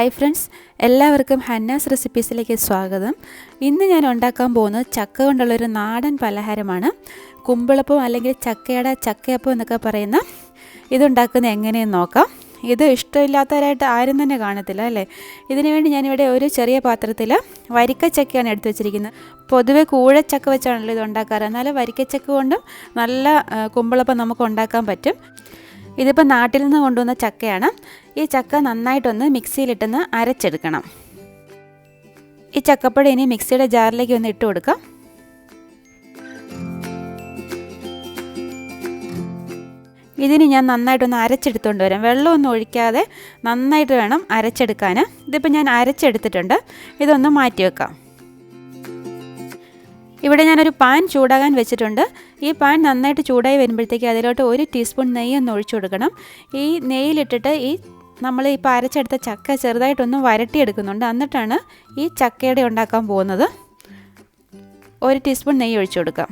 Hi friends എല്ലാവർക്കും ഹന്നാസ് റെസിപ്പീസിലേക്ക് സ്വാഗതം. ഇന്ന് ഞാൻ ഉണ്ടാക്കാൻ പോകുന്നത് ചക്ക കൊണ്ടുള്ളൊരു നാടൻ പലഹാരമാണ്. കുമ്പിളപ്പം അല്ലെങ്കിൽ ചക്കയുടെ ചക്കയപ്പം എന്നൊക്കെ പറയുന്ന ഇതുണ്ടാക്കുന്ന എങ്ങനെയെന്ന് നോക്കാം. ഇത് ഇഷ്ടമില്ലാത്തവരായിട്ട് ആരും തന്നെ കാണത്തില്ല അല്ലേ? ഇതിനുവേണ്ടി ഞാനിവിടെ ഒരു ചെറിയ പാത്രത്തിൽ വരിക്കച്ചക്കയാണ് എടുത്തു വെച്ചിരിക്കുന്നത്. പൊതുവെ കൂഴച്ചക്ക വെച്ചാണല്ലോ ഇത് ഉണ്ടാക്കാറ്. എന്നാലും വരിക്കച്ചക്ക കൊണ്ടും നല്ല കുമ്പിളപ്പം നമുക്ക് ഉണ്ടാക്കാൻ പറ്റും. ഇതിപ്പോൾ നാട്ടിൽ നിന്ന് കൊണ്ടുവന്ന ചക്കയാണ്. ഈ ചക്ക നന്നായിട്ടൊന്ന് മിക്സിയിലിട്ടൊന്ന് അരച്ചെടുക്കണം. ഈ ചക്കപ്പഴം ഇനി മിക്സിയുടെ ജാറിലേക്ക് ഒന്ന് ഇട്ട് കൊടുക്കാം. ഇതിന് ഞാൻ നന്നായിട്ടൊന്ന് അരച്ചെടുത്തുകൊണ്ട് വരാം. വെള്ളമൊന്നും ഒഴിക്കാതെ നന്നായിട്ട് വേണം അരച്ചെടുക്കാൻ ഇതിപ്പോൾ ഞാൻ അരച്ചെടുത്തിട്ടുണ്ട്. ഇതൊന്ന് മാറ്റി വെക്കാം ഇവിടെ ഞാനൊരു പാൻ ചൂടാകാൻ വെച്ചിട്ടുണ്ട്. ഈ പാൻ നന്നായിട്ട് ചൂടായി വരുമ്പോഴത്തേക്ക് അതിലോട്ട് ഒരു ടീസ്പൂൺ നെയ്യ് ഒന്ന് ഒഴിച്ചു കൊടുക്കണം. ഈ നെയ്യിലിട്ടിട്ട് ഈ നമ്മൾ ഇപ്പോൾ അരച്ചെടുത്ത ചക്ക ചെറുതായിട്ടൊന്ന് വരട്ടിയെടുക്കുന്നുണ്ട്. എന്നിട്ടാണ് ഈ ചക്കയുടെ ഉണ്ടാക്കാൻ പോകുന്നത്. ഒരു ടീസ്പൂൺ നെയ്യ് ഒഴിച്ചു കൊടുക്കാം.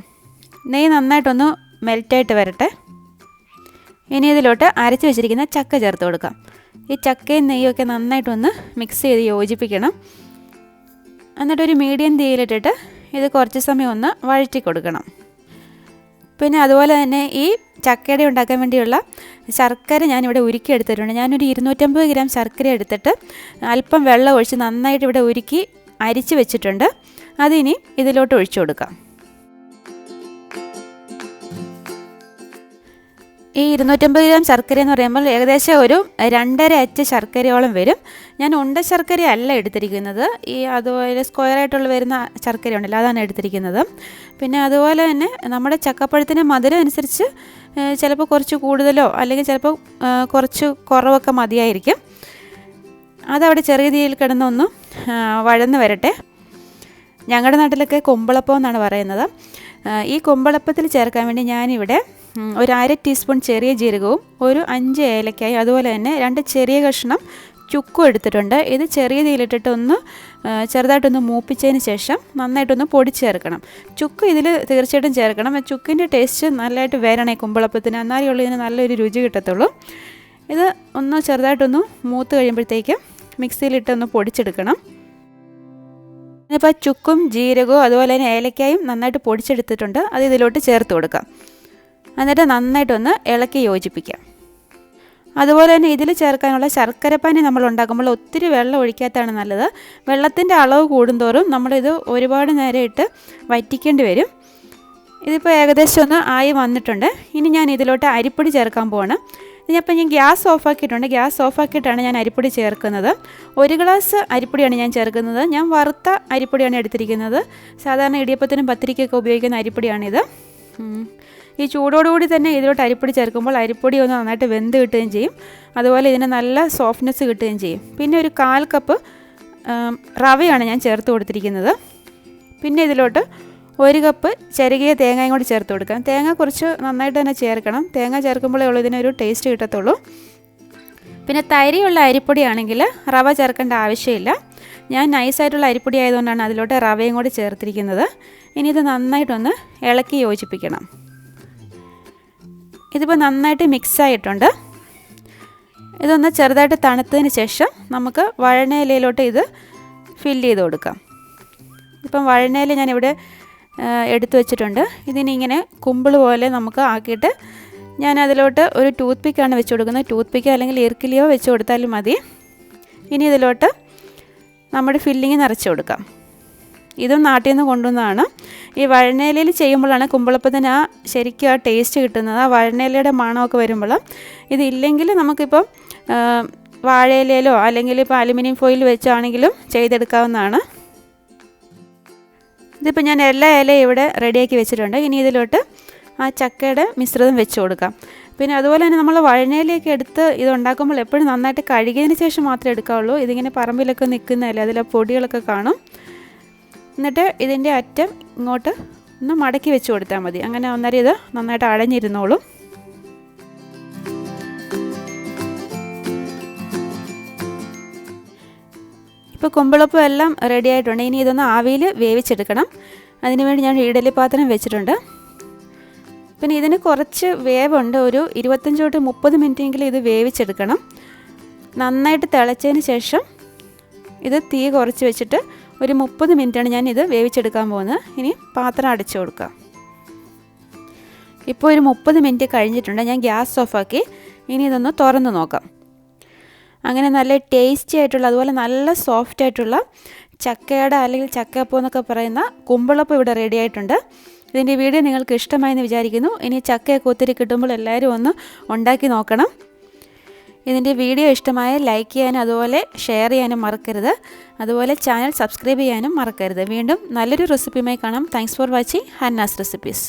നെയ്യ് നന്നായിട്ടൊന്ന് മെൽറ്റായിട്ട് വരട്ടെ. ഇനി ഇതിലോട്ട് അരച്ച് വെച്ചിരിക്കുന്ന ചക്ക ചേർത്ത് കൊടുക്കാം. ഈ ചക്കയും നെയ്യും ഒക്കെ നന്നായിട്ടൊന്ന് മിക്സ് ചെയ്ത് യോജിപ്പിക്കണം. എന്നിട്ടൊരു മീഡിയം തീയിലിട്ടിട്ട് ഇത് കുറച്ച് സമയം ഒന്ന് വഴറ്റി കൊടുക്കണം. പിന്നെ അതുപോലെ തന്നെ ഈ ചക്കയുടെ ഉണ്ടാക്കാൻ വേണ്ടിയുള്ള ശർക്കര ഞാനിവിടെ ഉരുക്കി എടുത്തിട്ടുണ്ട്. ഞാനൊരു ഇരുന്നൂറ്റമ്പത് ഗ്രാം ശർക്കര എടുത്തിട്ട് അല്പം വെള്ളം ഒഴിച്ച് നന്നായിട്ട് ഇവിടെ ഉരുക്കി അരിച്ച് വെച്ചിട്ടുണ്ട്. അതിനി ഇതിലോട്ട് ഒഴിച്ചു കൊടുക്കാം. ഈ ഇരുന്നൂറ്റമ്പത് ഗ്രാം ശർക്കര എന്ന് പറയുമ്പോൾ ഏകദേശം ഒരു രണ്ടര അച്ച ശർക്കരയോളം വരും. ഞാൻ ഉണ്ട ശർക്കര അല്ല എടുത്തിരിക്കുന്നത്. ഈ അതുപോലെ സ്ക്വയറായിട്ടുള്ള വരുന്ന ശർക്കര ഉണ്ടല്ലോ അതാണ് എടുത്തിരിക്കുന്നത്. പിന്നെ അതുപോലെ തന്നെ നമ്മുടെ ചക്കപ്പഴത്തിന്റെ മധുരം അനുസരിച്ച് ചിലപ്പോൾ കുറച്ച് കൂടുതലോ അല്ലെങ്കിൽ ചിലപ്പോൾ കുറച്ച് കുറവൊക്കെ മതിയായിരിക്കും. അതവിടെ ചെറിയ തീയിൽ കിടന്നൊന്ന് വഴന്ന് വരട്ടെ. ഞങ്ങളുടെ നാട്ടിലൊക്കെ കുമ്പളപ്പം എന്നാണ് പറയുന്നത്. ഈ കൊമ്പളപ്പത്തിൽ ചേർക്കാൻ വേണ്ടി ഞാനിവിടെ ഒരു അര ടീസ്പൂൺ ചെറിയ ജീരകവും ഒരു അഞ്ച് ഏലക്കായും അതുപോലെ തന്നെ രണ്ട് ചെറിയ കഷ്ണം ചുക്കും എടുത്തിട്ടുണ്ട്. ഇത് ചെറിയ തീയിലിട്ടിട്ട് ഒന്ന് ആ, ചെറുതായിട്ടൊന്ന് മൂപ്പിച്ചതിന് ശേഷം നന്നായിട്ടൊന്ന് പൊടിച്ച് ചേർക്കണം ചുക്ക് ഇതിൽ തീർച്ചയായിട്ടും ചേർക്കണം. ചുക്കിന്റെ ടേസ്റ്റ് നല്ലതായിട്ട് വരണേ കുമ്പളപ്പത്തിന്. എന്നാലേ ഉള്ളൂ ഇതിന് നല്ലൊരു രുചി കിട്ടത്തുള്ളൂ. ഇത് ഒന്ന് ചെറുതായിട്ടൊന്ന് മൂത്ത് കഴിയുമ്പോഴത്തേക്കും മിക്സിയിലിട്ടൊന്ന് പൊടിച്ചെടുക്കണം. ഇപ്പോൾ ചുക്കും ജീരകവും അതുപോലെ തന്നെ ഏലക്കായും നന്നായിട്ട് പൊടിച്ചെടുത്തിട്ടുണ്ട്. അത് ഇതിലോട്ട് ചേർത്ത് കൊടുക്കാം. എന്നിട്ട് നന്നായിട്ടൊന്ന് ഇളക്കി യോജിപ്പിക്കാം. അതുപോലെ തന്നെ ഇതിൽ ചേർക്കാനുള്ള ശർക്കരപ്പാനി നമ്മൾ ഉണ്ടാക്കുമ്പോൾ ഒത്തിരി വെള്ളം ഒഴിക്കാത്തതാണ് നല്ലത്. വെള്ളത്തിന്റെ അളവ് കൂടുന്തോറും നമ്മളിത് ഒരുപാട് നേരം ഇട്ട് വറ്റിക്കേണ്ടി വരും. ഇതിപ്പോൾ ഏകദേശം ഒന്ന് ആയി വന്നിട്ടുണ്ട്. ഇനി ഞാൻ ഇതിലോട്ട് അരിപ്പൊടി ചേർക്കാൻ പോവാണ്. ഇതിനപ്പം ഞാൻ ഗ്യാസ് ഓഫാക്കിയിട്ടുണ്ട്. ഗ്യാസ് ഓഫാക്കിയിട്ടാണ് ഞാൻ അരിപ്പൊടി ചേർക്കുന്നത്. ഒരു ഗ്ലാസ് അരിപ്പൊടിയാണ് ഞാൻ ചേർക്കുന്നത്. ഞാൻ വറുത്ത അരിപ്പൊടിയാണ് എടുത്തിരിക്കുന്നത്. സാധാരണ ഇടിയപ്പത്തിനും പത്തിരിക്കൊക്കെ ഉപയോഗിക്കുന്ന അരിപ്പൊടിയാണിത്. ഈ ചൂടോടുകൂടി തന്നെ ഇതിലോട്ട് അരിപ്പൊടി ചേർക്കുമ്പോൾ അരിപ്പൊടി ഒന്ന് നന്നായിട്ട് വെന്ത് കിട്ടുകയും ചെയ്യും. അതുപോലെ ഇതിന് നല്ല സോഫ്റ്റ്നെസ് കിട്ടുകയും ചെയ്യും. പിന്നെ ഒരു കാൽ കപ്പ് റവയാണ് ഞാൻ ചേർത്ത് കൊടുത്തിരിക്കുന്നത്. പിന്നെ ഇതിലോട്ട് ഒരു കപ്പ് ചെറുകിയ തേങ്ങയും കൂടി ചേർത്ത് കൊടുക്കാം. തേങ്ങ കുറച്ച് നന്നായിട്ട് തന്നെ ചേർക്കണം. തേങ്ങ ചേർക്കുമ്പോഴേ ഉള്ളൂ ഇതിനൊരു ടേസ്റ്റ് കിട്ടത്തുള്ളൂ. പിന്നെ തരിയുള്ള അരിപ്പൊടിയാണെങ്കിൽ റവ ചേർക്കേണ്ട ആവശ്യമില്ല. ഞാൻ നൈസായിട്ടുള്ള അരിപ്പൊടി ആയതുകൊണ്ടാണ് അതിലോട്ട് റവയും കൂടി ചേർത്തിരിക്കുന്നത്. ഇനി ഇത് നന്നായിട്ടൊന്ന് ഇളക്കി യോജിപ്പിക്കണം. ഇതിപ്പോൾ നന്നായിട്ട് മിക്സ് ആയിട്ടുണ്ട്. ഇതൊന്ന് ചെറുതായിട്ട് തണുത്തതിന് ശേഷം നമുക്ക് വഴണയിലയിലോട്ട് ഇത് ഫില്ല് ചെയ്ത് കൊടുക്കാം. ഇപ്പം വഴണയില ഞാനിവിടെ എടുത്തു വെച്ചിട്ടുണ്ട്. ഇതിനിങ്ങനെ കുമ്പിൾ പോലെ നമുക്ക് ആക്കിയിട്ട് ഞാൻ അതിലോട്ട് ഒരു ടൂത്ത് പിക്കാണ് വെച്ച് കൊടുക്കുന്നത്. ടൂത്ത് പിക്കോ അല്ലെങ്കിൽ ഇർക്കിലിയോ വെച്ച് കൊടുത്താലും മതി. ഇനി ഇതിലോട്ട് നമ്മുടെ ഫില്ലിങ് നിറച്ച് കൊടുക്കാം. ഇതും നാട്ടിൽ നിന്ന് കൊണ്ടുവന്നതാണ്. ഈ വഴനയിലയിൽ ചെയ്യുമ്പോഴാണ് കുമ്പളപ്പത്തിന് ആ ശരിക്കും ആ ടേസ്റ്റ് കിട്ടുന്നത്. ആ വഴനയിലയുടെ മണമൊക്കെ വരുമ്പോൾ ഇതില്ലെങ്കിൽ നമുക്കിപ്പം വാഴയിലയിലോ അല്ലെങ്കിൽ ഇപ്പോൾ അലുമിനിയം ഫോയിൽ വെച്ചാണെങ്കിലും ചെയ്തെടുക്കാവുന്നതാണ്. ഇതിപ്പോൾ ഞാൻ എല്ലാ ഇലയും ഇവിടെ റെഡിയാക്കി വെച്ചിട്ടുണ്ട്. ഇനി ഇതിലോട്ട് ആ ചക്കയുടെ മിശ്രിതം വെച്ച് കൊടുക്കാം. പിന്നെ അതുപോലെ തന്നെ നമ്മൾ വഴനയിലേക്ക് എടുത്ത് ഇത് ഉണ്ടാക്കുമ്പോൾ എപ്പോഴും നന്നായിട്ട് കഴുകിയതിന് ശേഷം മാത്രമേ എടുക്കാവുള്ളൂ. ഇതിങ്ങനെ പറമ്പിലൊക്കെ നിൽക്കുന്നതല്ലേ അതിലെ പൊടികളൊക്കെ കാണും. എന്നിട്ട് ഇതിന്റെ അറ്റം ഇങ്ങോട്ട് ഒന്ന് മടക്കി വെച്ച് കൊടുത്താൽ മതി. അങ്ങനെ അന്നേരം ഇത് നന്നായിട്ട് അടഞ്ഞിരുന്നോളും. ഇപ്പോൾ കുമ്പിളപ്പം എല്ലാം റെഡി ആയിട്ടുണ്ട്. ഇനി ഇതൊന്ന് ആവിയിൽ വേവിച്ചെടുക്കണം. അതിനുവേണ്ടി ഞാൻ ഇഡലി പാത്രം വെച്ചിട്ടുണ്ട്. പിന്നെ ഇതിന് കുറച്ച് വേവുണ്ട്. ഒരു ഇരുപത്തഞ്ച് തൊട്ട് മുപ്പത് മിനിറ്റെങ്കിലും ഇത് വേവിച്ചെടുക്കണം. നന്നായിട്ട് തിളച്ചതിന് ശേഷം ഇത് തീ കുറച്ച് വെച്ചിട്ട് ഒരു മുപ്പത് മിനിറ്റാണ് ഞാൻ ഇത് വേവിച്ചെടുക്കാൻ പോകുന്നത്. ഇനി പാത്രം അടച്ചു കൊടുക്കാം ഇപ്പോൾ ഒരു മുപ്പത് മിനിറ്റ് കഴിഞ്ഞിട്ടുണ്ട്. ഞാൻ ഗ്യാസ് ഓഫാക്കി ഇനി ഇതൊന്ന് തുറന്ന് നോക്കാം. അങ്ങനെ നല്ല ടേസ്റ്റി ആയിട്ടുള്ള അതുപോലെ നല്ല സോഫ്റ്റ് ആയിട്ടുള്ള ചക്കയുടെ അല്ലെങ്കിൽ ചക്കയപ്പം എന്നൊക്കെ പറയുന്ന കുമ്പളപ്പം ഇവിടെ റെഡി ആയിട്ടുണ്ട്. ഇതിന്റെ വീഡിയോ നിങ്ങൾക്ക് ഇഷ്ടമായെന്ന് വിചാരിക്കുന്നു. ഇനി ചക്കയൊക്കെ ഒത്തിരി കിട്ടുമ്പോൾ എല്ലാവരും ഒന്ന് ഉണ്ടാക്കി നോക്കണം. ഇതിന്റെ വീഡിയോ ഇഷ്ടമായ ലൈക്ക് ചെയ്യാനും അതുപോലെ ഷെയർ ചെയ്യാനും മറക്കരുത്. അതുപോലെ ചാനൽ സബ്സ്ക്രൈബ് ചെയ്യാനും മറക്കരുത്. വീണ്ടും നല്ലൊരു റെസിപ്പിയുമായി കാണാം. Thanks for watching Hanna's recipes